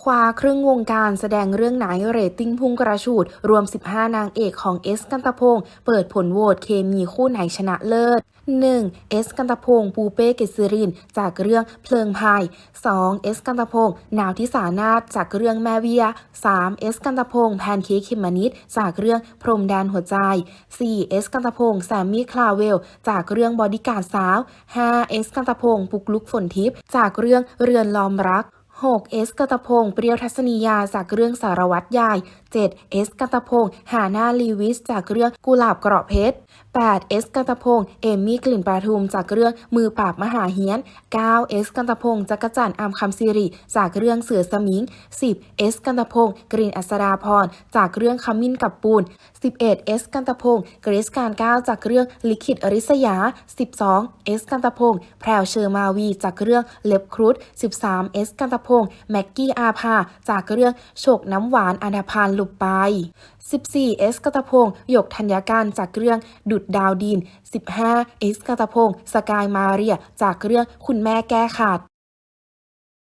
คว้าครึ่งวงการแสดงเรื่องไหนเรตติ้งพุ่งกระฉูด รวม 15 นางเอกของเอสกันตะพงศ์เปิดผลโหวตเคมีคู่ไหนชนะเลิศ 1. เอสกันตะพงศ์ปูเป้เกษริน จากเรื่องเพลิงพาย 2. เอสกันตะพงศ์นาวที่สานาถจากเรื่องแม่เวีย 3. เอสกันตะพงศ์แพนเค้กเขมมนิดจากเรื่องพรมแดนหัวใจ 4. เอสกันตะพงศ์แซมมี่คลาเวล จากเรื่องบอดี้การ์ดสาว 5. เอสกันตะพงศ์ปุกลุกฝนทิพย์จากเรื่องเรือนลอมรัก 6. เอสกัตพงศ์เปรียวทัศนียาจากเรื่องสารวัตรยาย 7. เอสกัตพงศ์หาหน้าลีวิสจากเรื่องกุหลาบเกราะเพชร 8. เอสกันตพงศ์เอมมี่กลิ่นปทุมจากเรื่องมือปราบมหาเฮียน 9. เอสกันตพงศ์จักรจันทร์อามคำสิริจากเรื่องเสือสมิง 10. เอสกันตพงศ์กรีนอัศราพรจากเรื่องขมิ้นกับปูน 11. เอสกันตพงศ์เกรซการก้าวจากเรื่องลิขิตอริษยา 12. เอสกันตพงศ์แพรวเชอร์มาวีจากเรื่องเล็บครุฑ 13. เอสกันตพงศ์แม็กกี้อาภาจากเรื่องโฉกน้ำหวานอนาพานหลุบไป 14. เอสกันตพงศ์หยกธัญญาการจากเรื่องดุดดาวดิน 15. เอสกันตพงศ์สกายมาเรีย จากเรื่องคุณแม่แก้ขาด